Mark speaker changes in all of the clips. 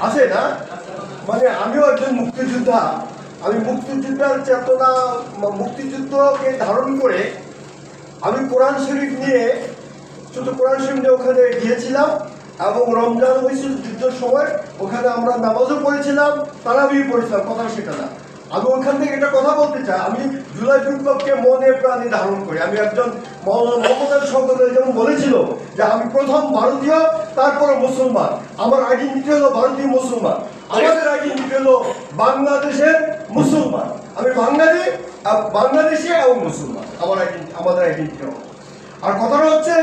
Speaker 1: আছে না? মানে আমিও একজন মুক্তিযোদ্ধা। আমি মুক্তিযোদ্ধার চেতনা, মুক্তিযুদ্ধকে ধারণ করে আমি কোরআন শরীফ নিয়ে শুধু কোরআন শরীফ নিয়ে ওখানে গিয়েছিলাম এবং রমজান হয়েছিল যুদ্ধের সময় ওখানে আমরা নামাজও পড়েছিলাম তারা তারাবিও পড়েছিলাম, কথা সেটা না। আমি ওখান থেকে একটা কথা বলতে চাই। আমি জুলাই বিপ্লবকে মনে প্রাণে ধারণ করি। আমি একজন মৌলানা মোহাম্মদ বলেছিল যে আমি প্রথম ভারতীয় তারপরে মুসলমান। আমার আইডেন্টিটি হলো ভারতীয় মুসলমান। আমাদের আইডেন্টিটি হলো বাংলাদেশের মুসলমান। আমি বাঙালি বাংলাদেশি এবং মুসলমান। আমার আইডেন্টি আমাদের আইডেন্টিটি আর কথাটা হচ্ছে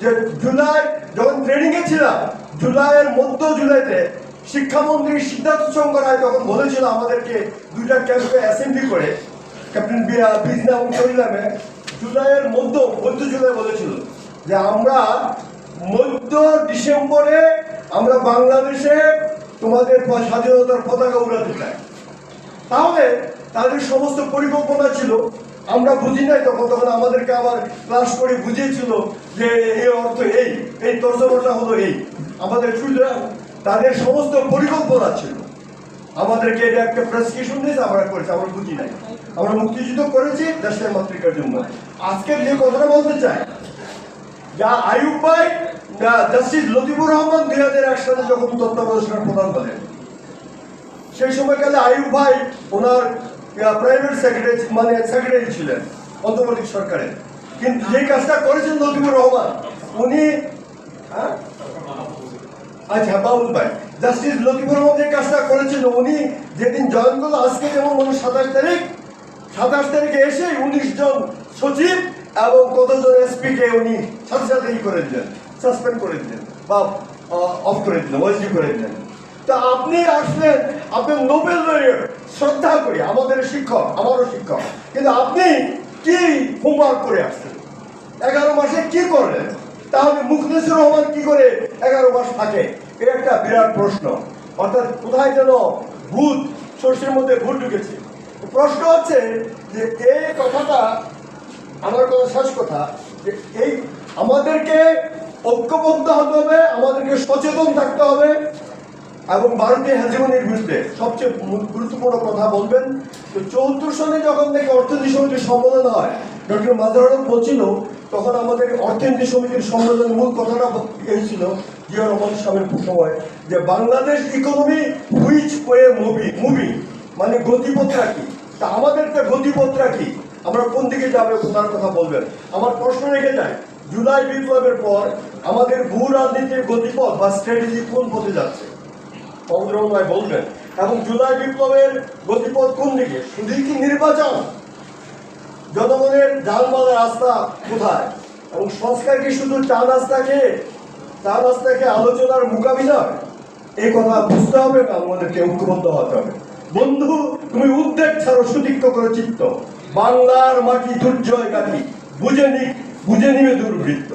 Speaker 1: যে জুলাই, যখন ট্রেনিং এ ছিলাম, জুলাইয়ের মধ্য জুলাইতে শিক্ষামন্ত্রী সিদ্ধার্থ শঙ্কর রায় তখন বলেছিল আমাদেরকে দুইটা ক্যাম্পে অ্যাসেম্বলি করে। ক্যাপ্টেন বিজনা এবং জুলাইয়ের মধ্য মধ্য জুলাই বলেছিল। যে আমরা মধ্য ডিসেম্বরে আমরা বাংলাদেশে তোমাদের স্বাধীনতার পতাকা উড়াতে চাই। তাহলে তাদের সমস্ত পরিকল্পনা ছিল, আমরা বুঝি নাই তখন তখন আমাদেরকে আবার ক্লাস করে বুঝিয়েছিল যে এই অর্থ এই এই তর্জমাটা হলো এই। আমাদের তাদের সমস্ত পরিকল্পনা ছিল। আমাদেরকে এটা একটা প্রেসক্রিপশন দিয়েছে, আমরা করেছি, আমরা বুঝি নাই। আমরা মুক্তিযুদ্ধ করেছি দেশের মাতৃকার জন্য। আজকে যে কথাটা বলতে চাই যা আয়ুব ভাই জাস্টিস লতিফুর রহমান দুই হাজার এক সালে যখন তত্ত্বাবধায়ক প্রদান করেন সেই সময়কালে আয়ুব ভাই ওনার প্রাইভেট সেক্রেটারি মানে সেক্রেটারি ছিলেন, অন্তর্বর্তী সরকারের কিন্তু যে কাজটা করেছেন লতিফুর রহমান, উনি হ্যাঁ? আচ্ছা বাবুল ভাই, জাস্টিস লতিফুর রহমান যে কাজটা করেছেন, উনি যেদিন জয়েন করল আজকে যেমন উনি সাতাশ তারিখ, সাতাশ তারিখে এসে উনিশ জন সচিব এবং কতজন এসপি কে উনি সাথে সাথে ই করে দিলেন সাসপেন্ড করে দিলেন বা অফ করে দিলেন ওয়েসডি করে দিলেন। তা আপনি আসলেন, আপনি নোবেল শ্রদ্ধা করি, আমাদের শিক্ষক, আমারও শিক্ষক। কিন্তু আপনি কি হোমওয়ার্ক করে আসছেন এগারো মাসে কি করলেন? তাহলে মুখলেসুর রহমান কি করে এগারো মাস থাকে? এটা একটা বিরাট প্রশ্ন। অর্থাৎ কোথায় যেন ভূত, সর্ষের মধ্যে ভূত ঢুকেছে। প্রশ্ন হচ্ছে যে এই কথাটা আমার কথা শেষ কথা, যে এই আমাদেরকে ঐক্যবদ্ধ হতে হবে, আমাদেরকে সচেতন থাকতে হবে এবং ভারতীয় হেজমনির বিরুদ্ধে সবচেয়ে গুরুত্বপূর্ণ কথা বলবেন। তো চৌত্রিশ সনে যখন থেকে অর্থনীতি সমিতির সম্মেলন হয়, ডক্টর মাজারুল বলছিল, তখন আমাদের অর্থনীতি সমিতির সম্মেলনের মূল কথাটা ব- এই ছিল জিয়া রহমান সাহেবের সময় যে Bangladesh economy which way movie movie মানে গতিপথটা কি? তা আমাদের তো গতিপথটা কি? আমরা কোন দিকে যাবে তার কথা বলবেন? আমার প্রশ্ন রেখে যায় জুলাই বিপ্লবের পর আমাদের ভূ রাজনীতির গতিপথ বা স্ট্র্যাটেজি কোন পথে যাচ্ছে? চন্দ্রময় বলবেন, এবং জুলাই বিপ্লবের গতিপথ কোন দিকে? শুধুই কি নির্বাচন? জনগণের যানবাহনের রাস্তা কোথায়? এবং সংস্কার কি শুধু চা নাস্তাকে চা নাস্তাকে আলোচনার মোকাবিলা এই কথা বুঝতে হবে না আমাদেরকে ঐক্যবদ্ধ হতে হবে। বন্ধু, তুমি উদ্বেগ ছাড়ো সুদীক্ষ করে চিত্ত। বাংলার মাটি দুর্জয় কাটি বুঝে নি বুঝে নিবে দুর্বৃত্ত।